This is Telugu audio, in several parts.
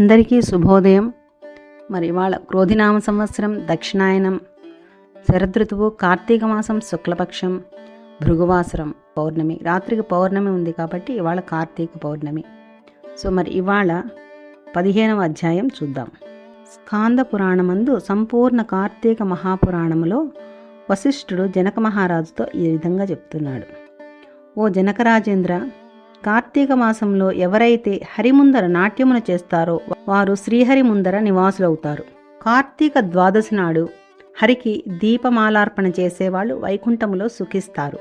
అందరికీ శుభోదయం. మరి ఇవాళ క్రోధినామ సంవత్సరం దక్షిణాయనం శరదృతువు కార్తీక మాసం శుక్లపక్షం భృగువాసరం పౌర్ణమి. రాత్రికి పౌర్ణమి ఉంది కాబట్టి ఇవాళ కార్తీక పౌర్ణమి. సో మరి ఇవాళ పదిహేనవ అధ్యాయం చూద్దాం. స్కాంద పురాణమందు సంపూర్ణ కార్తీక మహాపురాణములో వశిష్ఠుడు జనక మహారాజుతో ఈ విధంగా చెప్తున్నాడు. ఓ జనకరాజేంద్ర కార్తీక మాసంలో ఎవరైతే హరిముందర నాట్యమును చేస్తారో వారు శ్రీహరి ముందర నివాసులవుతారు. కార్తీక ద్వాదశి నాడు హరికి దీపమాలార్పణ చేసేవాళ్ళు వైకుంఠములో సుఖిస్తారు.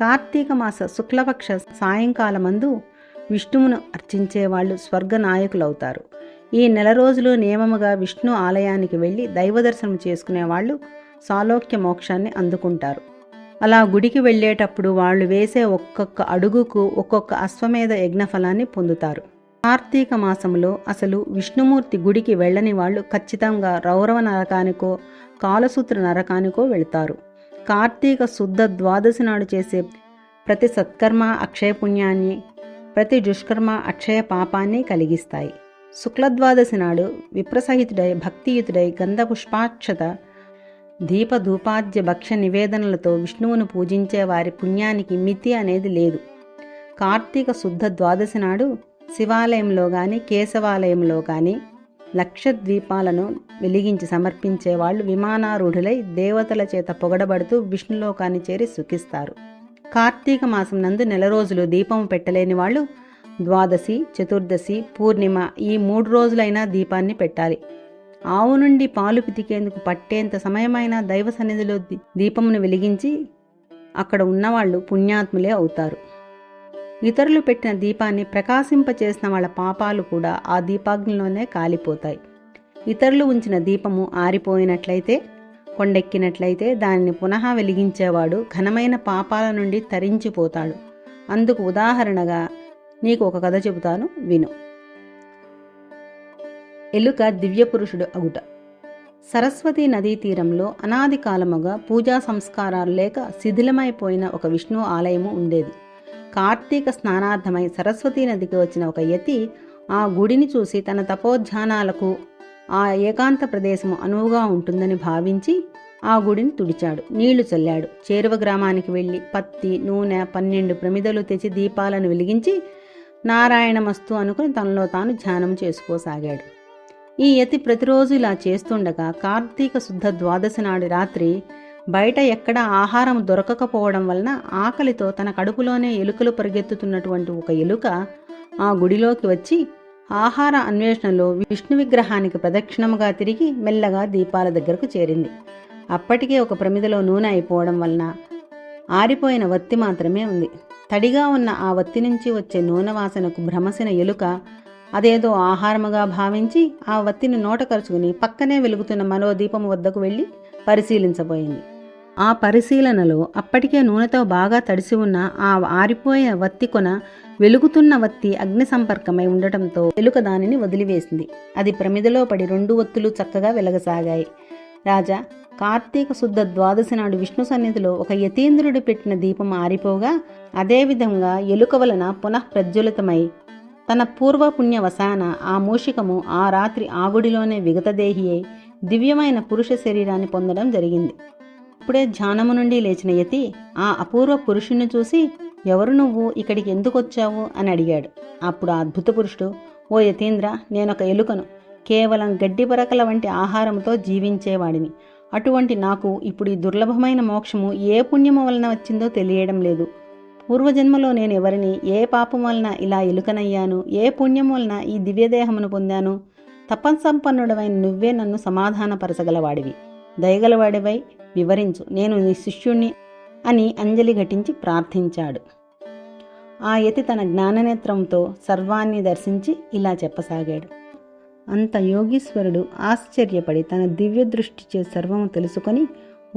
కార్తీక మాస శుక్లపక్ష సాయంకాలమందు విష్ణువును అర్చించేవాళ్ళు స్వర్గ నాయకులవుతారు ఈ నెల రోజులు నియమముగా విష్ణు ఆలయానికి వెళ్ళి దైవదర్శనం చేసుకునేవాళ్ళు సాలోక్య మోక్షాన్ని అందుకుంటారు. అలా గుడికి వెళ్ళేటప్పుడు వాళ్ళు వేసే ఒక్కొక్క అడుగుకు ఒక్కొక్క అశ్వమేధ యజ్ఞఫలాన్ని పొందుతారు. కార్తీక మాసంలో అసలు విష్ణుమూర్తి గుడికి వెళ్ళని వాళ్ళు ఖచ్చితంగా రౌరవ నరకానికో కాలసూత్ర నరకానికో వెళతారు. కార్తీక శుద్ధ ద్వాదశి నాడు చేసే ప్రతి సత్కర్మ అక్షయ పుణ్యాన్ని ప్రతి దుష్కర్మ అక్షయ పాపాన్ని కలిగిస్తాయి. శుక్లద్వాదశి నాడు విప్రసహితుడై భక్తియుతుడై గంధ పుష్పాక్షత దీపధూపాద్య భక్ష నివేదనలతో విష్ణువును పూజించే వారి పుణ్యానికి మితి అనేది లేదు. కార్తీక శుద్ధ ద్వాదశి నాడు శివాలయంలో కానీ కేశవాలయంలో కానీ లక్ష ద్వీపాలను వెలిగించి సమర్పించే వాళ్ళు విమానారూఢులై దేవతల చేత పొగడబడుతూ విష్ణులోకాన్ని చేరి సుఖిస్తారు. కార్తీక మాసం నందు నెల రోజులు దీపం పెట్టలేని వాళ్ళు ద్వాదశి చతుర్దశి పూర్ణిమ ఈ మూడు రోజులైనా దీపాన్ని పెట్టాలి. ఆవు నుండి పాలు పితికేందుకు పట్టేంత సమయమైన దైవ సన్నిధిలో దీపమును వెలిగించి అక్కడ ఉన్నవాళ్ళు పుణ్యాత్ములే అవుతారు. ఇతరులు పెట్టిన దీపాన్ని ప్రకాశింపచేసిన వాళ్ళ పాపాలు కూడా ఆ దీపాగ్నిలోనే కాలిపోతాయి. ఇతరులు ఉంచిన దీపము ఆరిపోయినట్లయితే కొండెక్కినట్లయితే దానిని పునః వెలిగించేవాడు ఘనమైన పాపాల నుండి తరించిపోతాడు. అందుకు ఉదాహరణగా నీకు ఒక కథ చెబుతాను విను. ఎలుక దివ్యపురుషుడు అగుట. సరస్వతీ నదీ తీరంలో అనాది కాలముగా పూజా సంస్కారాలు లేక శిథిలమైపోయిన ఒక విష్ణు ఆలయము ఉండేది. కార్తీక స్నానార్థమై సరస్వతీ నదికి వచ్చిన ఒక యతి ఆ గుడిని చూసి తన తపోధ్యానాలకు ఆ ఏకాంత ప్రదేశము అనువుగా ఉంటుందని భావించి ఆ గుడిని తుడిచాడు. నీళ్ళు చల్లాడు. చేరువ గ్రామానికి వెళ్ళి పత్తి నూనె పన్నెండు ప్రమిదలు తెచ్చి దీపాలను వెలిగించి నారాయణమస్తు అనుకుని తనలో తాను ధ్యానం చేసుకోసాగాడు. ఈ యతి ప్రతిరోజు ఇలా చేస్తుండగా కార్తీక శుద్ధ ద్వాదశి నాడు రాత్రి బయట ఎక్కడ ఆహారం దొరకకపోవడం వలన ఆకలితో తన కడుపులోనే ఎలుకలు పరిగెత్తుతున్నటువంటి ఒక ఎలుక ఆ గుడిలోకి వచ్చి ఆహార అన్వేషణలో విష్ణు విగ్రహానికి ప్రదక్షిణముగా తిరిగి మెల్లగా దీపాల దగ్గరకు చేరింది. అప్పటికే ఒక ప్రమిదలో నూనె అయిపోవడం వలన ఆరిపోయిన వత్తి మాత్రమే ఉంది. తడిగా ఉన్న ఆ వత్తి నుంచి వచ్చే నూనె వాసనకు భ్రమసిన ఎలుక అదేదో ఆహారముగా భావించి ఆ వత్తిని నోట కరుచుకుని పక్కనే వెలుగుతున్న మరో దీపం వద్దకు వెళ్ళి పరిశీలించబోయింది. ఆ పరిశీలనలో అప్పటికే నూనెతో బాగా తడిసి ఉన్న ఆ ఆరిపోయిన వత్తి కొన వెలుగుతున్న వత్తి అగ్ని సంపర్కమై ఉండటంతో వెలుక దానిని వదిలివేసింది. అది ప్రమిదలో పడి రెండు ఒత్తులు చక్కగా వెలగసాగాయి. రాజా కార్తీక శుద్ధ ద్వాదశి నాడు విష్ణు సన్నిధిలో ఒక యతీంద్రుడు పెట్టిన దీపం ఆరిపోగా అదేవిధంగా ఎలుక వలన పునః ప్రజ్వలితమై తన పూర్వపుణ్యవశాన ఆ మూషికము ఆ రాత్రి ఆగుడిలోనే విగతదేహి అయి దివ్యమైన పురుష శరీరాన్ని పొందడం జరిగింది. ఇప్పుడే ధ్యానము నుండి లేచిన యతి ఆ అపూర్వ పురుషుణ్ణి చూసి ఎవరు నువ్వు? ఇక్కడికి ఎందుకు వచ్చావు? అని అడిగాడు. అప్పుడు ఆ అద్భుత పురుషుడు ఓ యతీంద్ర నేనొక ఎలుకను. కేవలం గడ్డి పరకల వంటి ఆహారంతో జీవించేవాడిని. అటువంటి నాకు ఇప్పుడు ఈ దుర్లభమైన మోక్షము ఏ పుణ్యము వలన వచ్చిందో తెలియడం లేదు. పూర్వజన్మలో నేను ఎవరిని ఏ పాపం వలన ఇలా ఎలుకనయ్యాను ఏ పుణ్యం వలన ఈ దివ్యదేహమును పొందాను? తపస్సంపన్నుడవైన నువ్వే నన్ను సమాధానపరచగలవాడివి. దయగలవాడివై వివరించు నేను నీ శిష్యుణ్ణి అని అంజలి ఘటించి ప్రార్థించాడు. ఆ యతి తన జ్ఞాననేత్రంతో సర్వాన్ని దర్శించి ఇలా చెప్పసాగాడు. అంత యోగీశ్వరుడు ఆశ్చర్యపడి తన దివ్య దృష్టిచే సర్వము తెలుసుకొని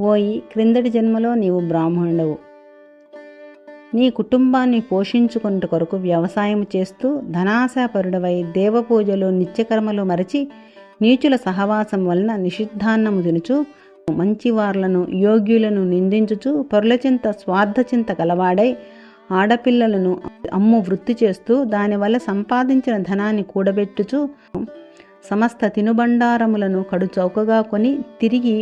ఓయి క్రిందటి జన్మలో నీవు బ్రాహ్మణుడవు. నీ కుటుంబాన్ని పోషించుకుంట కొరకు వ్యవసాయం చేస్తూ ధనాశాపరుడవై దేవపూజలు నిత్యకర్మలు మరచి నీచుల సహవాసం వలన నిషిద్ధాన్నము తినుచు మంచివార్లను యోగ్యులను నిందించుచు పరులచింత స్వార్థచింత గలవాడై ఆడపిల్లలను అమ్ము వృత్తి చేస్తూ దానివల్ల సంపాదించిన ధనాన్ని కూడబెట్టుచు సమస్త తినుబండారములను కడు చౌకగా కొని తిరిగి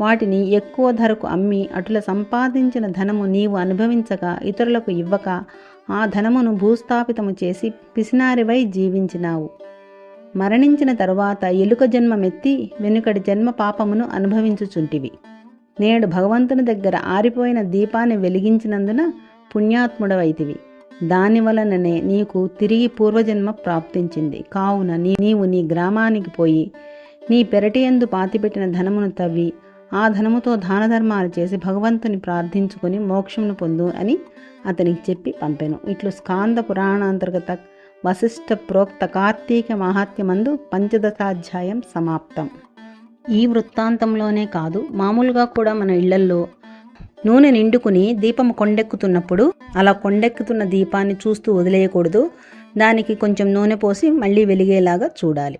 వాటిని ఎక్కువ ధరకు అమ్మి అటుల సంపాదించిన ధనము నీవు అనుభవించక ఇతరులకు ఇవ్వక ఆ ధనమును భూస్థాపితము చేసి పిసినారివై జీవించినావు. మరణించిన తరువాత ఎలుక జన్మమెత్తి వెనుకటి జన్మ పాపమును అనుభవించుచుంటివి. నేడు భగవంతుని దగ్గర ఆరిపోయిన దీపాన్ని వెలిగించినందున పుణ్యాత్ముడవైతివి. దాని వలననే నీకు తిరిగి పూర్వజన్మ ప్రాప్తించింది. కావున నీ నీవు నీ గ్రామానికి పోయి నీ పెరటియందు పాతిపెట్టిన ధనమును తవ్వి ఆ ధనముతో దాన ధర్మాలు చేసి భగవంతుని ప్రార్థించుకొని మోక్షమును పొందు అని అతనికి చెప్పి పంపెను. ఇట్లు స్కాంద పురాణాంతర్గత వశిష్ఠ ప్రోక్త కార్తీక మహాత్మ్యమందు పంచదశాధ్యాయం సమాప్తం. ఈ వృత్తాంతంలోనే కాదు మామూలుగా కూడా మన ఇళ్ళల్లో నూనె నిండుకుని దీపం కొండెక్కుతున్నప్పుడు అలా కొండెక్కుతున్న దీపాన్ని చూస్తూ వదిలేయకూడదు. దానికి కొంచెం నూనె పోసి మళ్ళీ వెలిగేలాగా చూడాలి.